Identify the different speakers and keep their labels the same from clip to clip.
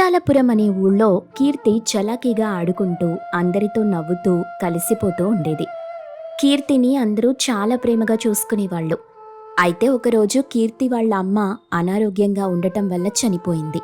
Speaker 1: కుశాలపురం అనే ఊళ్ళో కీర్తి చలాకీగా ఆడుకుంటూ అందరితో నవ్వుతూ కలిసిపోతూ ఉండేది. కీర్తిని అందరూ చాలా ప్రేమగా చూసుకునేవాళ్ళు. అయితే ఒకరోజు కీర్తి వాళ్ళ అమ్మ అనారోగ్యంగా ఉండటం వల్ల చనిపోయింది.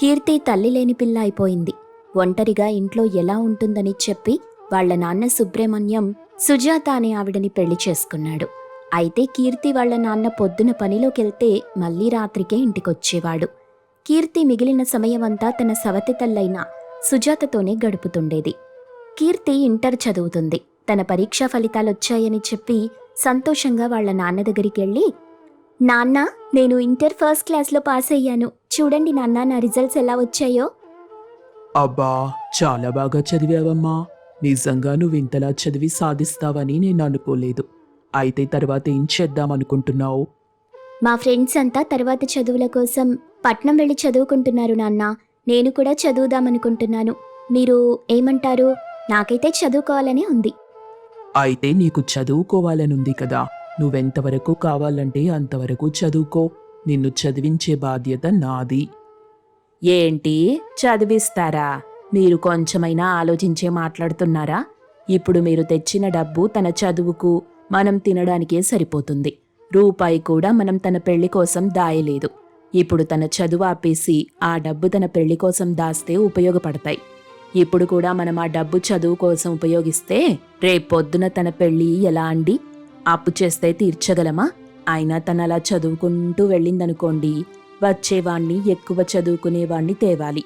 Speaker 1: కీర్తి తల్లి లేని పిల్ల అయిపోయింది. ఒంటరిగా ఇంట్లో ఎలా ఉంటుందని చెప్పి వాళ్ళ నాన్న సుబ్రహ్మణ్యం సుజాత అనే ఆవిడని పెళ్ళి చేసుకున్నాడు. అయితే కీర్తి వాళ్ళ నాన్న పొద్దున పనిలోకెళ్తే మళ్ళీ రాత్రికే ఇంటికొచ్చేవాడు. కీర్తి మిగిలిన సమయమంతా తన సవతి తల్లైన సుజాతతోనే గడుపుతుండేది. కీర్తి ఇంటర్ చదువుతుంది. తన పరీక్షా ఫలితాలొచ్చాయని చెప్పి సంతోషంగా వాళ్ళ నాన్న దగ్గరికి వెళ్ళి నాన్న నేను ఇంటర్ ఫస్ట్ క్లాస్లో పాస్ అయ్యాను చూడండి నాన్న నా రిజల్ట్స్ ఎలా వచ్చాయో.
Speaker 2: అబ్బా చాలా బాగా చదివావమ్మా. నిజంగా నువ్వు ఇంతలా చదివి సాధిస్తావని నేను అనుకోలేదు. అయితే తర్వాత ఏం చేద్దాం అనుకుంటున్నావు
Speaker 1: మా ఫ్రెండ్స్ అంతా తర్వాత చదువుల కోసం పట్నం వెళ్ళి చదువుకుంటున్నారు నాన్న. నేను కూడా చదువుదామనుకుంటున్నాను. మీరు ఏమంటారు? నాకైతే చదువుకోవాలనే ఉంది.
Speaker 2: అయితే నీకు చదువుకోవాలనుంది కదా. నువ్వెంతవరకు కావాలంటే అంతవరకు చదువుకో. నిన్ను చదివించే బాధ్యత నాది. ఏంటి? చదివిస్తారా? మీరు కొంచెమైనా ఆలోచించే మాట్లాడుతున్నారా? ఇప్పుడు మీరు తెచ్చిన డబ్బు తన చదువుకు మనం తినడానికే సరిపోతుంది. రూపాయి కూడా మనం తన పెళ్ళి కోసం దాయలేదు. ఇప్పుడు తన చదువు ఆపేసి ఆ డబ్బు తన పెళ్ళి కోసం దాస్తే ఉపయోగపడతాయి. ఇప్పుడు కూడా మనం ఆ డబ్బు చదువు కోసం ఉపయోగిస్తే రేపొద్దున తన పెళ్ళి ఎలా అండి? అప్పు చేస్తే తీర్చగలమా? అయినా తను అలా చదువుకుంటూ వెళ్ళిందనుకోండి వచ్చేవాణ్ణి ఎక్కువ చదువుకునేవాణ్ణి తేవాలి.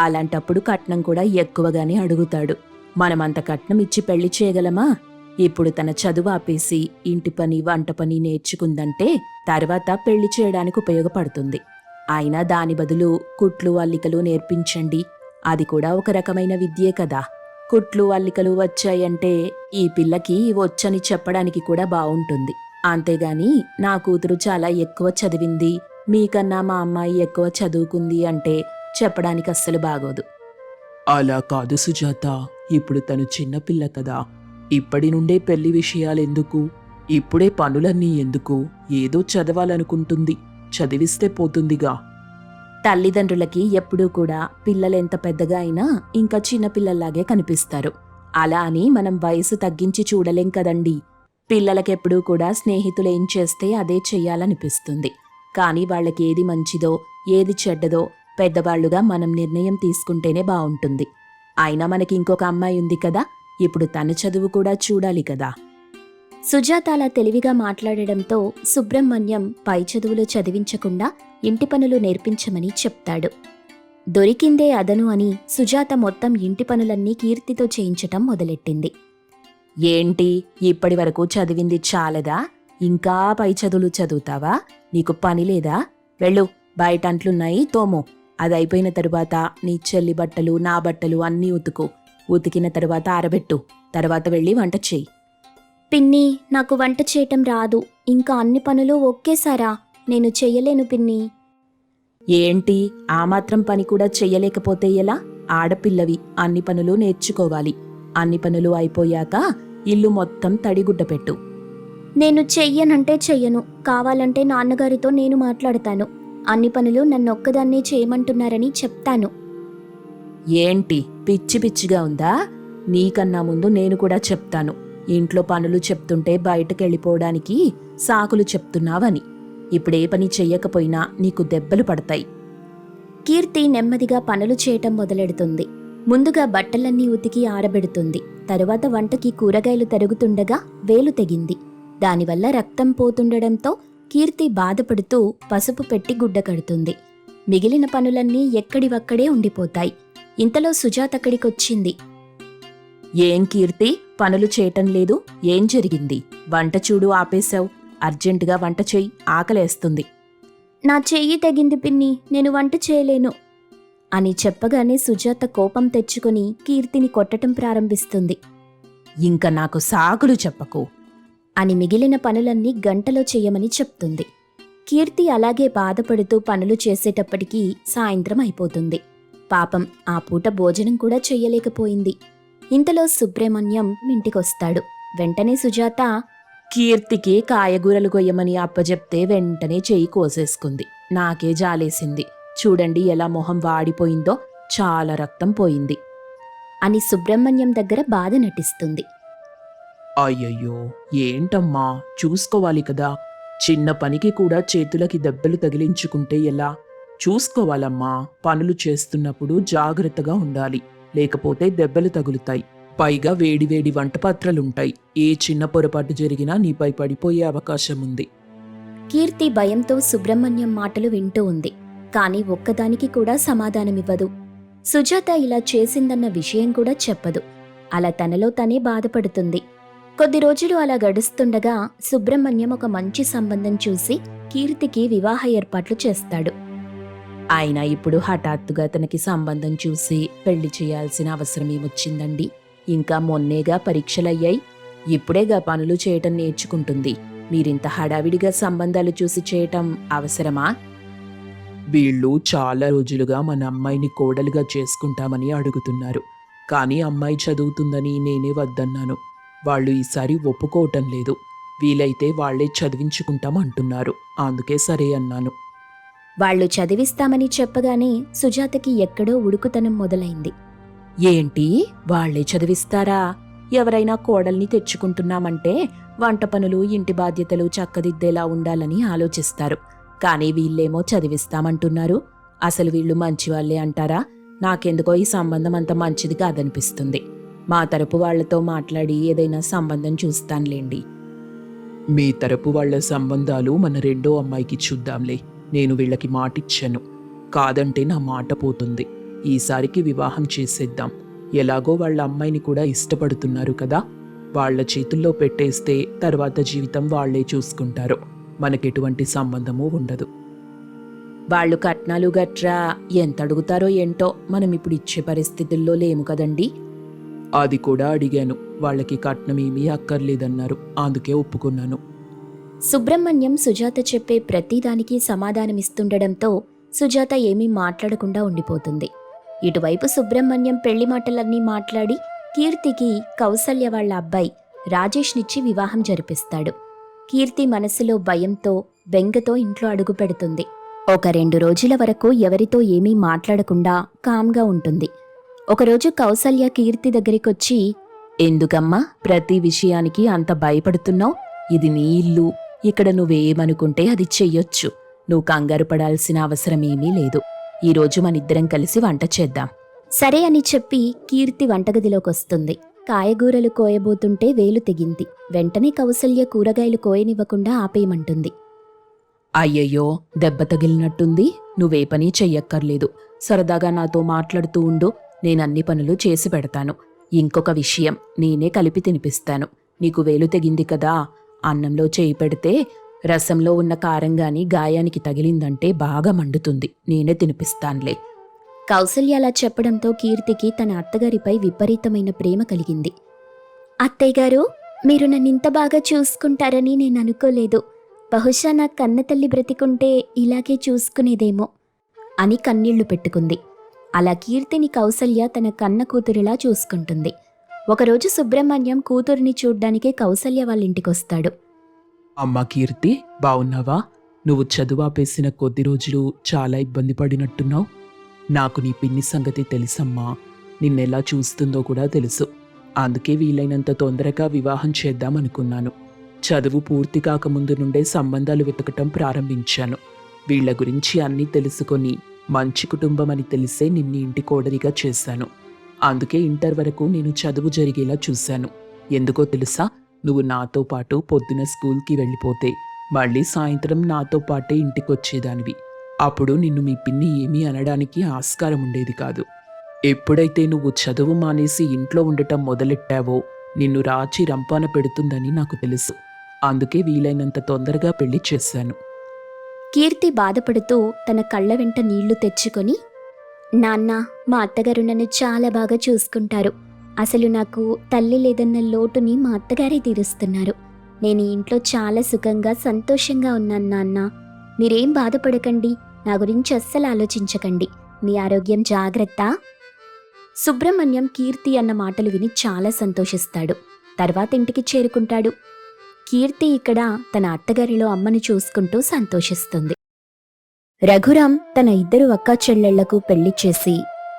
Speaker 2: అలాంటప్పుడు కట్నం కూడా ఎక్కువగానే అడుగుతాడు. మనమంత కట్నం ఇచ్చి పెళ్ళి చేయగలమా? ఇప్పుడు తన చదువు ఆపేసి ఇంటి పని వంట పని నేర్చుకుందంటే తర్వాత పెళ్ళి చేయడానికి ఉపయోగపడుతుంది. అయినా దాని బదులు కుట్లు అల్లికలు నేర్పించండి. అది కూడా ఒక రకమైన విద్యే కదా. కుట్లు అల్లికలు వచ్చాయంటే ఈ పిల్లకి వచ్చని చెప్పడానికి కూడా బావుంటుంది. అంతేగాని నా కూతురు చాలా ఎక్కువ చదివింది. మీకన్నా మా అమ్మాయి ఎక్కువ చదువుకుంది అంటే చెప్పడానికి అస్సలు బాగోదు. అలా కాదు సుజాత. ఇప్పుడు తను చిన్నపిల్ల కదా. ఇప్పటి నుండే పెళ్ళి విషయాలెందుకు? ఇప్పుడే పనులన్నీ ఎందుకు? ఏదో చదవాలనుకుంటుంది. చదివిస్తే పోతుందిగా. తల్లిదండ్రులకి ఎప్పుడూ కూడా పిల్లలెంత పెద్దగా అయినా ఇంకా చిన్నపిల్లల్లాగే కనిపిస్తారు. అలా అని మనం వయసు తగ్గించి చూడలేం కదండి. పిల్లలకెప్పుడూ కూడా స్నేహితులు ఏం చేస్తే అదే చెయ్యాలనిపిస్తుంది. కానీ వాళ్ళకి ఏది మంచిదో ఏది చెడ్డదో పెద్దవాళ్ళుగా మనం నిర్ణయం తీసుకుంటేనే బాగుంటుంది అయినా మనకి ఇంకొక అమ్మాయి ఉంది కదా ఇప్పుడు తన చదువు కూడా చూడాలి కదా. సుజాత అలా తెలివిగా మాట్లాడడంతో సుబ్రహ్మణ్యం పై చదువులు చదివించకుండా ఇంటి పనులు నేర్పించమని చెప్తాడు. దొరికిందే అదను అని సుజాత మొత్తం ఇంటి పనులన్నీ కీర్తితో చేయించటం మొదలెట్టింది. ఏంటి? ఇప్పటి వరకు చదివింది చాలదా? ఇంకా పై చదువులు చదువుతావా? నీకు పని లేదా? వెళ్ళు బయట అంట్లున్నాయి తోమో. అది అయిపోయిన తరువాత నీ చెల్లి బట్టలు నా బట్టలు అన్నీ ఉతుకు. ఉతికిన తరువాత ఆరబెట్టు. తర్వాత వెళ్ళి వంట చెయ్యి. పిన్ని నాకు వంట చేయటం రాదు. ఇంకా అన్ని పనులు ఒకేసారా? నేను చెయ్యలేను పిన్ని. ఏంటి? ఆ మాత్రం పని కూడా చెయ్యలేకపోతే ఎలా? ఆడపిల్లవి అన్ని పనులు నేర్చుకోవాలి. అన్ని పనులు అయిపోయాక ఇల్లు మొత్తం తడిగుడ్డ పెట్టు. నేను చెయ్యనంటే చెయ్యను. కావాలంటే నాన్నగారితో నేను మాట్లాడతాను. అన్ని పనులు నన్ను ఒక్కదాన్నే చేయమంటున్నారని చెప్తాను. ఏంటి? పిచ్చి పిచ్చిగా ఉందా? నీకన్నా ముందు నేను కూడా చెప్తాను. ఇంట్లో పనులు చెప్తుంటే బయటకెళ్ళిపోవడానికి సాకులు చెప్తున్నావని. ఇప్పుడే పని చెయ్యకపోయినా నీకు దెబ్బలు పడతాయి. కీర్తి నెమ్మదిగా పనులు చేయటం మొదలెడుతుంది. ముందుగా బట్టలన్నీ ఉతికి ఆరబెడుతుంది. తరువాత వంటకి కూరగాయలు తరుగుతుండగా వేలు తెగింది. దానివల్ల రక్తం పోతుండడంతో కీర్తి బాధపడుతూ పసుపు పెట్టి గుడ్డ కడుతుంది. మిగిలిన పనులన్నీ ఎక్కడివక్కడే ఉండిపోతాయి. ఇంతలో సుజాత అక్కడికొచ్చింది. ఏం కీర్తి? పనులు చేయటం లేదు. ఏం జరిగింది? వంట చూడు ఆపేశావు. అర్జెంటుగా వంట చెయ్యి ఆకలేస్తుంది. నా చెయ్యి తెగింది పిన్ని. నేను వంట చేయలేను. అని చెప్పగానే సుజాత కోపం తెచ్చుకుని కీర్తిని కొట్టటం ప్రారంభిస్తుంది. ఇంక నాకు సాకులు చెప్పకు. అని మిగిలిన పనులన్నీ గంటలో చెయ్యమని చెప్తుంది. కీర్తి అలాగే బాధపడుతూ పనులు చేసేటప్పటికీ సాయంత్రం అయిపోతుంది. పాపం ఆ పూట భోజనం కూడా చెయ్యలేకపోయింది. ఇంతలో సుబ్రహ్మణ్యం ఇంటికొస్తాడు. వెంటనే సుజాత కీర్తికి కాయగూరలు కొయ్యమని అప్పజెప్తే వెంటనే చెయ్యి కోసేసుకుంది. నాకే జాలేసింది. చూడండి ఎలా మొహం వాడిపోయిందో చాలా రక్తం పోయింది. అని సుబ్రహ్మణ్యం దగ్గర బాధ నటిస్తుంది.
Speaker 3: అయ్యయ్యో ఏంటమ్మా? చూసుకోవాలి కదా. చిన్న పనికి కూడా చేతులకి దెబ్బలు తగిలించుకుంటే ఎలా? చూసుకోవాలమ్మా. పనులు చేస్తున్నప్పుడు జాగ్రత్తగా ఉండాలి. లేకపోతే దెబ్బలు తగులుతాయి. పైగా వేడివేడి వంటపాత్రలుంటాయి. ఏ చిన్న పొరపాటు జరిగినా నీపై పడిపోయే అవకాశం ఉంది.
Speaker 2: కీర్తి భయంతో సుబ్రహ్మణ్యం మాటలు వింటూ ఉంది. కాని ఒక్కదానికి కూడా సమాధానమివ్వదు. సుజాత ఇలా చేసిందన్న విషయం కూడా చెప్పదు. అలా తనలో తనే బాధపడుతుంది. కొద్ది రోజులు అలా గడుస్తుండగా సుబ్రహ్మణ్యం ఒక మంచి సంబంధం చూసి కీర్తికి వివాహ ఏర్పాట్లు చేస్తాడు. ఆయన ఇప్పుడు హఠాత్తుగా తనకి సంబంధం చూసి పెళ్ళి చేయాల్సిన అవసరం ఏమొచ్చిందండి? ఇంకా మొన్నేగా పరీక్షలయ్యాయి. ఇప్పుడేగా పనులు చేయటం నేర్చుకుంటుంది. మీరింత హడావిడిగా సంబంధాలు చూసి చేయటం అవసరమా?
Speaker 3: వీళ్ళు చాలా రోజులుగా మన అమ్మాయిని కోడలుగా చేసుకుంటామని అడుగుతున్నారు. కానీ అమ్మాయి చదువుతుందని నేనే వద్దన్నాను. వాళ్ళు ఈసారి ఒప్పుకోవటం లేదు. వీలైతే వాళ్ళే చదివించుకుంటాం అంటున్నారు. అందుకే సరే అన్నాను.
Speaker 2: వాళ్ళు చదివిస్తామని చెప్పగానే సుజాతకి ఎక్కడో ఉడుకుతనం మొదలైంది. ఏంటి? వాళ్ళే చదివిస్తారా? ఎవరైనా కోడల్ని తెచ్చుకుంటున్నామంటే వంట పనులు ఇంటి బాధ్యతలు చక్కదిద్దేలా ఉండాలని ఆలోచిస్తారు. కానీ వీళ్ళేమో చదివిస్తామంటున్నారు. అసలు వీళ్ళు మంచివాళ్ళే అంటారా? నాకెందుకో ఈ సంబంధం అంత మంచిది కాదనిపిస్తుంది. మా తరపు వాళ్ళతో మాట్లాడి ఏదైనా సంబంధం చూస్తానులేండి.
Speaker 3: మీ తరపు వాళ్ళ సంబంధాలు మన రెండో అమ్మాయికి చూద్దాంలే. నేను వీళ్ళకి మాటిచ్చాను. కాదంటే నా మాట పోతుంది. ఈసారికి వివాహం చేసేద్దాం. ఎలాగో వాళ్ళ అమ్మాయిని కూడా ఇష్టపడుతున్నారు కదా. వాళ్ళ చేతుల్లో పెట్టేస్తే తర్వాత జీవితం వాళ్ళే చూసుకుంటారు. మనకెటువంటి సంబంధము ఉండదు.
Speaker 2: వాళ్ళు కట్నాలు గట్రా ఎంత అడుగుతారో ఏంటో మనం ఇప్పుడు ఇచ్చే పరిస్థితుల్లో లేము కదండి.
Speaker 3: అది కూడా అడిగాను. వాళ్ళకి కట్నం ఏమీ అక్కర్లేదన్నారు. అందుకే ఒప్పుకున్నాను.
Speaker 2: సుబ్రహ్మణ్యం సుజాత చెప్పే ప్రతిదానికి సమాధానమిస్తుండడంతో సుజాత ఏమీ మాట్లాడకుండా ఉండిపోతుంది. ఇటువైపు సుబ్రహ్మణ్యం పెళ్ళి మాటలన్నీ మాట్లాడి కీర్తికి కౌసల్య వాళ్ళ అబ్బాయి రాజేష్నిచ్చి వివాహం జరిపిస్తాడు. కీర్తి మనసులో భయంతో బెంగతో ఇంట్లో అడుగు పెడుతుంది. ఒక రెండు రోజుల వరకు ఎవరితో ఏమీ మాట్లాడకుండా కామ్గా ఉంటుంది. ఒకరోజు కౌసల్య కీర్తి దగ్గరికొచ్చి ఎందుకమ్మా ప్రతి విషయానికి అంత భయపడుతున్నావు? ఇది నీ ఇల్లు ఇక్కడ నువ్వేమనుకుంటే అది చెయ్యొచ్చు. నువ్వు కంగారు పడాల్సిన అవసరమేమీ లేదు. ఈరోజు మనిద్దరం కలిసి వంట చేద్దాం. సరే అని చెప్పి కీర్తి వంటగదిలోకొస్తుంది. కాయగూరలు కోయబోతుంటే వేలు తెగింది. వెంటనే కౌసల్య కూరగాయలు కోయనివ్వకుండా ఆపేయమంటుంది. అయ్యయ్యో దెబ్బ తగిలినట్టుంది. నువ్వే పని చెయ్యక్కర్లేదు. సరదాగా నాతో మాట్లాడుతూ ఉండు. నేనన్ని పనులు చేసి పెడతాను. ఇంకొక విషయం నేనే కలిపి తినిపిస్తాను. నీకు వేలు తెగింది కదా. అన్నంలో చేయి పెడితే రసంలో ఉన్న కారం గాని గాయానికి తగిలిందంటే బాగా మండుతుంది. నేనే తినిపిస్తాన్లే. కౌసల్య అలా చెప్పడంతో కీర్తికి తన అత్తగారిపై విపరీతమైన ప్రేమ కలిగింది. అత్తయ్య గారు మీరు నన్ను ఇంత బాగా చూసుకుంటారని నేను అనుకోలేదు. బహుశా నా కన్న తల్లి బ్రతికుంటే ఇలాగే చూసుకునేదేమో అని కన్నీళ్ళు పెట్టుకుంది. అలా కీర్తిని కౌసల్య తన కన్న కూతురిలా చూసుకుంటుంది. ఒకరోజు సుబ్రహ్మణ్యం కూతురిని చూడ్డానికే కౌసల్య వాళ్ళ ఇంటికొస్తాడు.
Speaker 3: అమ్మ కీర్తి బావున్నావా? నువ్వు చదువాపేసిన కొద్ది రోజులు చాలా ఇబ్బంది పడినట్టున్నావు. నాకు నీ పిన్ని సంగతి తెలుసమ్మా. నిన్నెలా చూస్తుందో కూడా తెలుసు. అందుకే వీలైనంత తొందరగా వివాహం చేద్దామనుకున్నాను. చదువు పూర్తి కాకముందు నుండే సంబంధాలు వెతకటం ప్రారంభించాను. వీళ్ళ గురించి అన్నీ తెలుసుకొని మంచి కుటుంబం అని తెలిసే నిన్ను ఇంటి కోడలిగా చేశాను. అందుకే ఇంటర్ వరకు నేను చదువు జరిగేలా చూశాను. ఎందుకో తెలుసా? నువ్వు నాతో పాటు పొద్దున స్కూల్కి వెళ్ళిపోతే మళ్ళీ సాయంత్రం నాతో పాటే ఇంటికొచ్చేదానివి. అప్పుడు నిన్ను మీ పిన్ని ఏమీ అనడానికి ఆస్కారం ఉండేది కాదు. ఎప్పుడైతే నువ్వు చదువు మానేసి ఇంట్లో ఉండటం మొదలెట్టావో నిన్ను రాచి రంపాన పెడుతుందని నాకు తెలుసు. అందుకే వీలైనంత తొందరగా పెళ్ళి చేశాను.
Speaker 2: కీర్తి బాధపడుతూ తన కళ్ళ వెంట నీళ్ళు తెచ్చుకొని నాన్న మా అత్తగారు నన్ను చాలా బాగా చూసుకుంటారు. అసలు నాకు తల్లి లేదన్న లోటుని మా అత్తగారే తీరుస్తున్నారు. నేను ఈ ఇంట్లో చాలా సుఖంగా సంతోషంగా ఉన్నాను నాన్న. మీరేం బాధపడకండి నా గురించి అస్సలు ఆలోచించకండి. మీ ఆరోగ్యం జాగ్రత్త. సుబ్రహ్మణ్యం కీర్తి అన్న మాటలు విని చాలా సంతోషిస్తాడు. తర్వాత ఇంటికి చేరుకుంటాడు. కీర్తి ఇక్కడ తన అత్తగారిలో అమ్మని చూసుకుంటూ సంతోషిస్తుంది. రఘురాం తన ఇద్దరు అక్కా చెల్లెళ్ళకు పెళ్ళి చేసి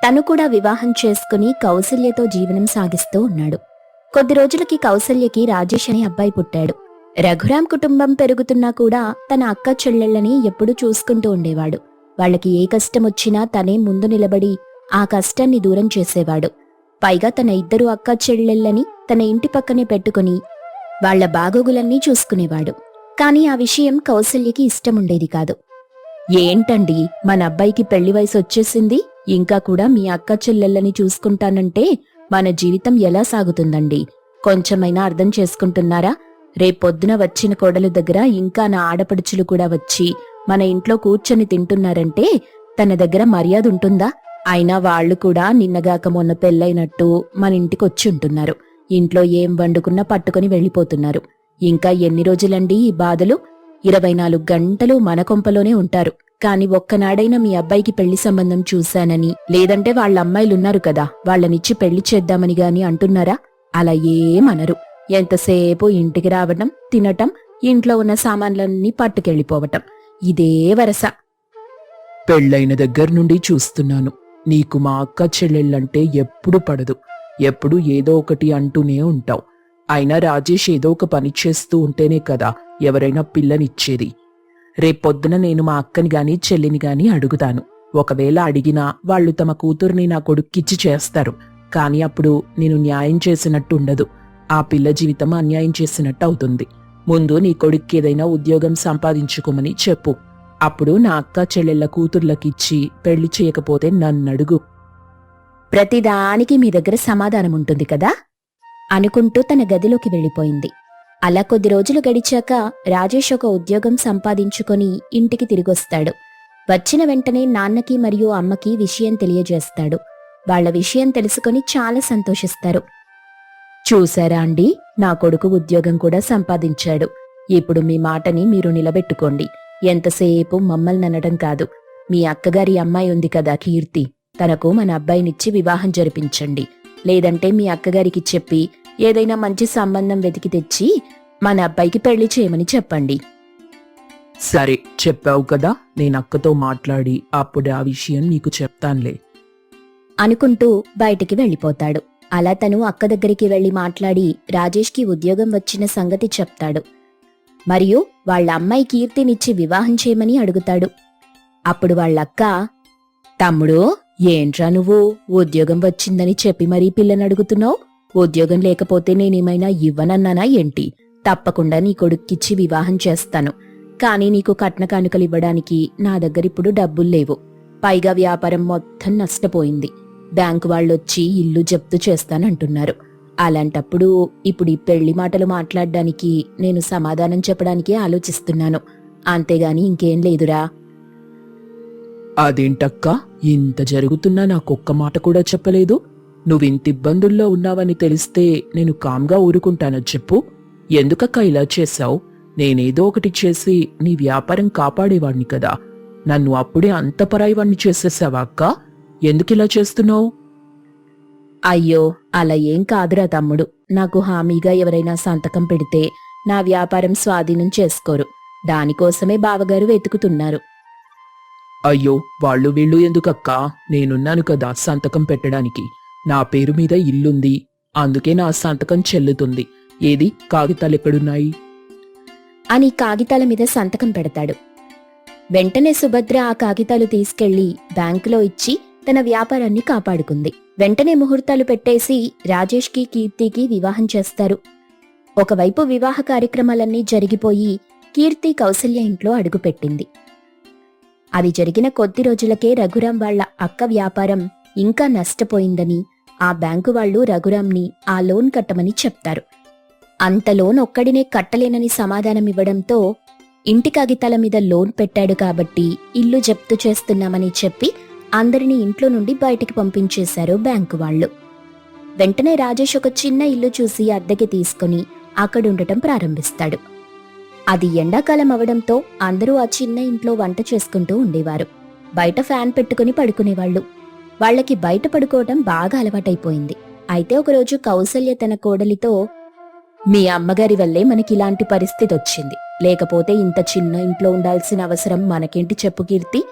Speaker 2: తను కూడా వివాహం చేసుకుని కౌసల్యతో జీవనం సాగిస్తూ ఉన్నాడు. కొద్ది రోజులకి కౌసల్యకి రాజేష్ అనే అబ్బాయి పుట్టాడు. రఘురాం కుటుంబం పెరుగుతున్నా కూడా తన అక్క చెల్లెళ్ళని ఎప్పుడూ చూసుకుంటూ ఉండేవాడు. వాళ్ళకి ఏ కష్టం వచ్చినా తనే ముందు నిలబడి ఆ కష్టాన్ని దూరం చేసేవాడు. పైగా తన ఇద్దరు అక్క చెల్లెళ్ళని తన ఇంటి పక్కనే పెట్టుకుని వాళ్ళ బాగోగులన్నీ చూసుకునేవాడు. కాని ఆ విషయం కౌసల్యకి ఇష్టముండేది కాదు. ఏంటండి? మన అబ్బాయికి పెళ్ళి వయసు వచ్చేసింది. ఇంకా కూడా మీ అక్క చెల్లెళ్ళని చూసుకుంటానంటే మన జీవితం ఎలా సాగుతుందండి? కొంచెమైనా అర్థం చేసుకుంటున్నారా? రేపొద్దున వచ్చిన కోడలు దగ్గర ఇంకా నా ఆడపడుచులు కూడా వచ్చి మన ఇంట్లో కూర్చొని తింటున్నారంటే తన దగ్గర మర్యాద ఉంటుందా? అయినా వాళ్ళు కూడా నిన్నగాక మొన్న పెళ్ళైనట్టు మన ఇంటికి వచ్చి ఉంటున్నారు. ఇంట్లో ఏం వండుకున్నా పట్టుకుని వెళ్ళిపోతున్నారు. ఇంకా ఎన్ని రోజులండి ఈ బాధలు? ఇరవై నాలుగు గంటలు మన కొంపలోనే ఉంటారు. కాని ఒక్కనాడైనా మీ అబ్బాయికి పెళ్ళి సంబంధం చూశానని లేదంటే వాళ్ళ అమ్మాయిలున్నారు కదా వాళ్ళనిచ్చి పెళ్ళి చేద్దామని గాని అంటున్నారా? అలా ఏమనరు ఎంతసేపు ఇంటికి రావటం తినటం ఇంట్లో ఉన్న సామాన్లన్నీ పట్టుకెళ్ళిపోవటం. ఇదే వరస.
Speaker 3: పెళ్ళైన దగ్గర నుండి చూస్తున్నాను. నీకు మా అక్క చెల్లెళ్ళంటే ఎప్పుడు పడదు. ఎప్పుడు ఏదో ఒకటి అంటూనే ఉంటావు. అయినా రాజేష్ ఏదో ఒక పని చేస్తూ ఉంటేనే కదా ఎవరైనా పిల్లనిచ్చేది. రేపొద్దున నేను మా అక్కని గాని చెల్లిని గాని అడుగుతాను. ఒకవేళ అడిగినా వాళ్ళు తమ కూతుర్ని నా కొడుక్కిచ్చి చేస్తారు. కాని అప్పుడు నేను న్యాయం చేసినట్టు ఉండదు ఆ పిల్ల జీవితం అన్యాయం చేసినట్టు అవుతుంది ముందు నీ కొడుక్కి ఏదైనా ఉద్యోగం సంపాదించుకోమని చెప్పు. అప్పుడు నా అక్క చెల్లెళ్ళ కూతుర్లకిచ్చి పెళ్ళి చేయకపోతే నన్నడుగు.
Speaker 2: ప్రతిదానికి మీ దగ్గర సమాధానం ఉంటుంది కదా? అనుకుంటూ తన గదిలోకి వెళ్ళిపోయింది. అలా కొద్ది రోజులు గడిచాక రాజేష్ ఒక ఉద్యోగం సంపాదించుకొని ఇంటికి తిరిగొస్తాడు. వచ్చిన వెంటనే నాన్నకి మరియు అమ్మకి విషయం తెలియజేస్తాడు. వాళ్ళ విషయం తెలుసుకొని చాలా సంతోషిస్తారు. చూశారా అండి నా కొడుకు ఉద్యోగం కూడా సంపాదించాడు. ఇప్పుడు మీ మాటని మీరు నిలబెట్టుకోండి. ఎంతసేపు మమ్మల్ని అనడం కాదు. మీ అక్కగారి అమ్మాయి ఉంది కదా కీర్తి. తనకు మన అబ్బాయినిచ్చి వివాహం జరిపించండి. లేదంటే మీ అక్కగారికి చెప్పి ఏదైనా మంచి సంబంధం వెతికి తెచ్చి మన అబ్బాయికి పెళ్ళి చేయమని చెప్పండి.
Speaker 3: సరే చెప్పావు కదా నేను అక్కతో మాట్లాడి అప్పుడు ఆ విషయం నీకు చెప్తాన్లే.
Speaker 2: అనుకుంటూ బయటికి వెళ్ళిపోతాడు. అలా తను అక్క దగ్గరికి వెళ్ళి మాట్లాడి రాజేష్కి ఉద్యోగం వచ్చిన సంగతి చెప్తాడు. మరియు వాళ్ళ అమ్మాయి కీర్తినిచ్చి వివాహం చేయమని అడుగుతాడు. అప్పుడు వాళ్ళక్క తమ్ముడు ఏంట్రా నువ్వు? ఉద్యోగం వచ్చిందని చెప్పి మరీ పిల్లని అడుగుతున్నావు? ఉద్యోగం లేకపోతే నేనేమైనా ఇవ్వనన్నానా ఏంటి? తప్పకుండా నీ కొడుక్కిచ్చి వివాహం చేస్తాను. కానీ నీకు కట్న కానుకలు ఇవ్వడానికి నా దగ్గరిప్పుడు డబ్బులు లేవు. పైగా వ్యాపారం మొత్తం నష్టపోయింది. బ్యాంకు వాళ్ళొచ్చి ఇల్లు జప్తు చేస్తానంటున్నారు. అలాంటప్పుడు ఇప్పుడు ఈ పెళ్ళి మాటలు మాట్లాడడానికి నేను సమాధానం చెప్పడానికి ఆలోచిస్తున్నాను. అంతేగాని ఇంకేం లేదురా.
Speaker 3: అదేంటక్క? ఇంత జరుగుతున్నా నాకొక్క మాట కూడా చెప్పలేదు. నువ్వింత ఇబ్బందుల్లో ఉన్నావని తెలిస్తే నేను కామ్గా ఊరుకుంటానో చెప్పు. ఎందుకక్క ఇలా చేశావు? నేనేదో ఒకటి చేసి నీ వ్యాపారం కాపాడేవాణ్ణి కదా. నన్ను అప్పుడే అంత పరాయివాణ్ణి చేసేసావా అక్క? ఎందుకిలా చేస్తున్నావు?
Speaker 2: అయ్యో అలా ఏం కాదురా తమ్ముడు. నాకు హామీగా ఎవరైనా సంతకం పెడితే నా వ్యాపారం స్వాధీనం చేసుకోరు. దానికోసమే బావగారు వెతుకుతున్నారు.
Speaker 3: అయ్యో వాళ్ళు వీళ్ళు ఎందుకక్కా? నేనున్నాను కదా సంతకం పెట్టడానికి. నా పేరు మీద ఇల్లుంది. అందుకే నా సంతకం చెల్లుతుంది. ఏది? కాగితాలు ఎక్కడున్నాయి?
Speaker 2: అని కాగితాల మీద సంతకం పెడతాడు. వెంటనే సుభద్ర ఆ కాగితాలు తీసుకెళ్ళి బ్యాంకులో ఇచ్చి తన వ్యాపారాన్ని కాపాడుకుంది. వెంటనే ముహూర్తాలు పెట్టేసి రాజేష్కి కీర్తికి వివాహం చేస్తారు. ఒకవైపు వివాహ కార్యక్రమాలన్నీ జరిగిపోయి కీర్తి కౌసల్య ఇంట్లో అడుగుపెట్టింది. అది జరిగిన కొద్ది రోజులకే రఘురాం వాళ్ళ అక్క వ్యాపారం ఇంకా నష్టపోయిందని ఆ బ్యాంకు వాళ్ళు రఘురాంని ఆ లోన్ కట్టమని చెప్తారు. అంత లోన్ ఒక్కడినే కట్టలేనని సమాధానం ఇవ్వడంతో ఇంటి కాగితాల మీద లోన్ పెట్టాడు కాబట్టి ఇల్లు జప్తు చేస్తున్నామని చెప్పి అందరినీ ఇంట్లో నుండి బయటికి పంపించేశారు బ్యాంకు వాళ్ళు. వెంటనే రాజేష్ ఒక చిన్న ఇల్లు చూసి అద్దెకి తీసుకుని అక్కడుండటం ప్రారంభిస్తాడు. అది ఎండాకాలం అవడంతో అందరూ ఆ చిన్న ఇంట్లో వంట చేసుకుంటూ ఉండేవారు. బయట ఫ్యాన్ పెట్టుకుని పడుకునేవాళ్ళు వాళ్ళకి బయట పడుకోవటం బాగా అలవాటైపోయింది. అయితే ఒకరోజు కౌసల్య తన కోడలితో మీ అమ్మగారి వల్లే మనకిలాంటి పరిస్థితి వచ్చింది లేకపోతే ఇంత చిన్న ఇంట్లో ఉండాల్సిన అవసరం మనకేంటి చెప్పు కీర్తి?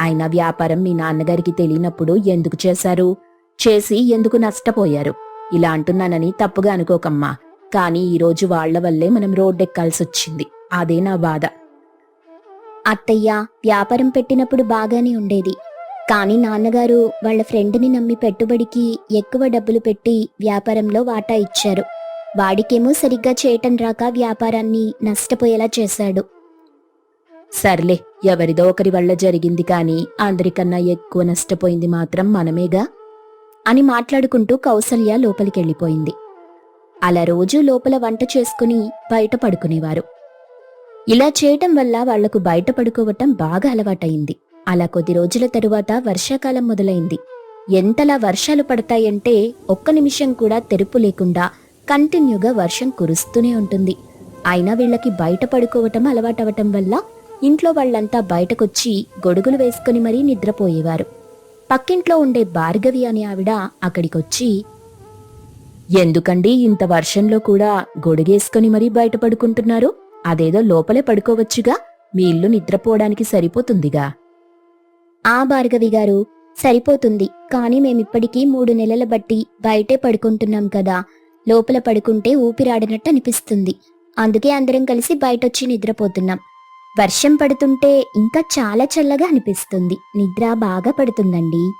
Speaker 2: అయినా వ్యాపారం మీ నాన్నగారికి తెలియనప్పుడు ఎందుకు చేశారు? చేసి ఎందుకు నష్టపోయారు? ఇలా అంటున్నానని తప్పుగా అనుకోకమ్మా. కానీ ఈరోజు వాళ్ళ వల్లే మనం రోడ్డెక్కాల్సొచ్చింది. అదే నా బాధ. అత్తయ్య వ్యాపారం పెట్టినప్పుడు బాగానే ఉండేది. కానీ నాన్నగారు వాళ్ళ ఫ్రెండ్ని నమ్మి పెట్టుబడికి ఎక్కువ డబ్బులు పెట్టి వ్యాపారంలో వాటా ఇచ్చారు. వాడికేమో సరిగ్గా చేయటం రాక వ్యాపారాన్ని నష్టపోయేలా చేశాడు. సర్లే ఎవరిదో ఒకరి వల్ల జరిగింది కానీ అందరికన్నా ఎక్కువ నష్టపోయింది మాత్రం మనమేగా? అని మాట్లాడుకుంటూ కౌసల్య లోపలికెళ్ళిపోయింది. అలా రోజూ లోపల వంట చేసుకుని బయట పడుకునేవారు. ఇలా చేయటం వల్ల వాళ్ళకు బయట పడుకోవటం బాగా అలవాటైంది అలా కొద్ది రోజుల తరువాత వర్షాకాలం మొదలైంది. ఎంతలా వర్షాలు పడతాయంటే ఒక్క నిమిషం కూడా తెరుపు లేకుండా కంటిన్యూగా వర్షం కురుస్తూనే ఉంటుంది. అయినా వీళ్ళకి బయట పడుకోవటం అలవాటవటం వల్ల ఇంట్లో వాళ్ళంతా బయటకొచ్చి గొడుగులు వేసుకుని మరీ నిద్రపోయేవారు. పక్కింట్లో ఉండే భార్గవి అనే ఆవిడ అక్కడికొచ్చి ఎందుకండి ఇంత వర్షంలో కూడా గొడుగేసుకుని మరీ బయట పడుకుంటున్నారు అదేదో లోపలే పడుకోవచ్చుగా. మీ ఇల్లు నిద్రపోవడానికి సరిపోతుందిగా. ఆ భార్గవి గారు సరిపోతుంది. కానీ మేమిప్పటికీ మూడు నెలల బట్టి బయటే పడుకుంటున్నాం కదా. లోపల పడుకుంటే ఊపిరాడినట్టు అనిపిస్తుంది. అందుకే అందరం కలిసి బయటొచ్చి నిద్రపోతున్నాం. వర్షం పడుతుంటే ఇంకా చాలా చల్లగా అనిపిస్తుంది. నిద్ర బాగా పడుతుందండి.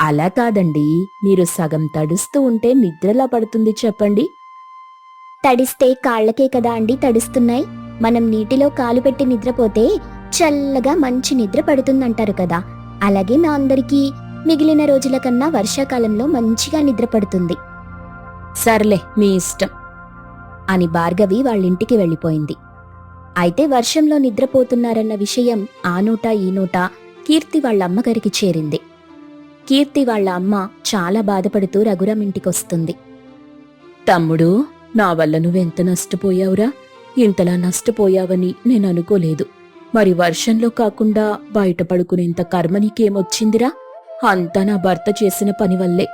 Speaker 2: అలా కాదండి. మీరు సగం తడుస్తూ ఉంటే నిద్రలా పడుతుంది చెప్పండి. తడిస్తే కాళ్ళకే కదా అండి తడుస్తున్నాయి. మనం నీటిలో కాలు పెట్టి నిద్రపోతే చల్లగా మంచి నిద్ర పడుతుందంటారు కదా. అలాగే మా అందరికీ మిగిలిన రోజుల కన్నా వర్షాకాలంలో మంచిగా నిద్ర పడుతుంది. సర్లే మీ ఇష్టం. అని భార్గవి వాళ్ళింటికి వెళ్ళిపోయింది. అయితే వర్షంలో నిద్రపోతున్నారన్న విషయం ఆ నోట ఈ నోట కీర్తి వాళ్ళ అమ్మగారికి చేరింది. కీర్తి వాళ్ళ అమ్మ చాలా బాధపడుతూ రఘురాం ఇంటికొస్తుంది తమ్ముడు నా వల్ల నువ్వెంత నష్టపోయావురా? ఇంతలా నష్టపోయావని నేను అనుకోలేదు. మరి వర్షంలో కాకుండా బయట పడుకునేంత కర్మ నీకేమొచ్చిందిరా? అంతా నా భర్త చేసిన పని వల్లే.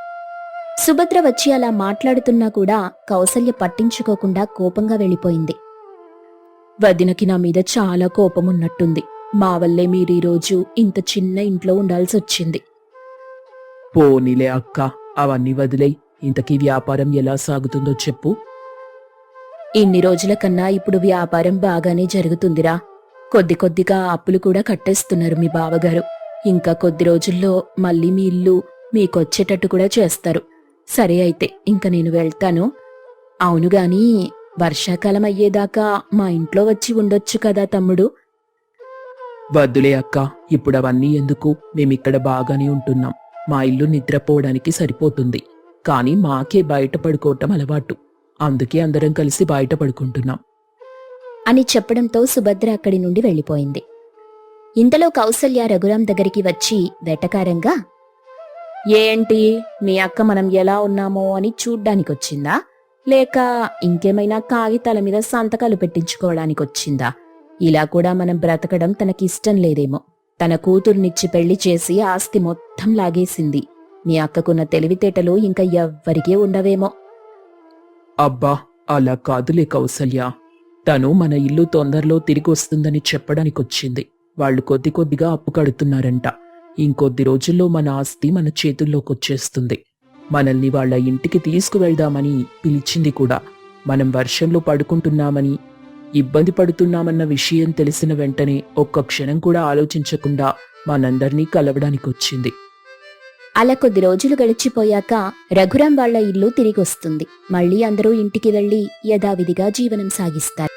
Speaker 2: సుభద్ర వచ్చి అలా మాట్లాడుతున్నా కూడా కౌసల్య పట్టించుకోకుండా కోపంగా వెళ్ళిపోయింది. వదినకి నా మీద చాలా కోపం ఉన్నట్టుంది మా వల్లే మీరీరోజు ఇంత చిన్న ఇంట్లో ఉండాల్సొచ్చింది.
Speaker 3: పోనీలే అక్క అవన్నీ వదిలే ఇంతకీ వ్యాపారం ఎలా సాగుతుందో చెప్పు.
Speaker 2: ఇన్ని రోజుల కన్నా ఇప్పుడు వ్యాపారం బాగానే జరుగుతుందిరా. కొద్ది కొద్దిగా అప్పులు కూడా కట్టేస్తున్నారు మీ బావగారు. ఇంకా కొద్ది రోజుల్లో మళ్ళీ మీ ఇల్లు మీకొచ్చేటట్టు కూడా చేస్తారు. సరే అయితే ఇంక నేను వెళ్తాను. అవునుగాని వర్షాకాలం అయ్యేదాకా మా ఇంట్లో వచ్చి ఉండొచ్చు కదా తమ్ముడు?
Speaker 3: వద్దులే అక్క ఇప్పుడు అవన్నీ ఎందుకు? మేమిక్కడ బాగానే ఉంటున్నాం. మా ఇల్లు నిద్రపోవడానికి సరిపోతుంది. కానీ మాకే బయట పడుకోవటం అలవాటు. అందుకే అందరం కలిసి బయట పడుకుంటున్నాం.
Speaker 2: అని చెప్పడంతో సుభద్ర అక్కడి నుండి వెళ్ళిపోయింది. ఇంతలో కౌసల్య రఘురాం దగ్గరికి వచ్చి వెటకారంగా ఏంటి మీ అక్క మనం ఎలా ఉన్నామో అని చూడ్డానికొచ్చిందా? లేక ఇంకేమైనా కాగితాల మీద సంతకాలు పెట్టించుకోవడానికొచ్చిందా? ఇలా కూడా మనం బ్రతకడం తనకిష్టం లేదేమో. తన కూతుర్నిచ్చి పెళ్ళి చేసి ఆస్తి మొత్తం లాగేసింది. మీ అక్కకున్న తెలివితేటలు ఇంకా ఎవ్వరికీ ఉండవేమో.
Speaker 3: అబ్బా అలా కాదులే కౌసల్య. తను మన ఇల్లు తొందరలో తిరిగి వస్తుందని చెప్పడానికొచ్చింది. వాళ్ళు కొద్ది కొద్దిగా అప్పు కడుతున్నారంట. ఇంకొద్ది రోజుల్లో మన ఆస్తి మన చేతుల్లోకొచ్చేస్తుంది. మనల్ని వాళ్ళ ఇంటికి తీసుకువెళ్దామని పిలిచింది కూడా. మనం వర్షంలో పడుకుంటున్నామని ఇబ్బంది పడుతున్నామన్న విషయం తెలిసిన వెంటనే ఒక్క క్షణం కూడా ఆలోచించకుండా మనందర్నీ కలవడానికొచ్చింది.
Speaker 2: అలా కొద్ది రోజులు గడిచిపోయాక రఘురాం వాళ్ళ ఇల్లు తిరిగొస్తుంది. మళ్ళీ అందరూ ఇంటికి వెళ్ళి యథావిధిగా జీవనం సాగిస్తారు.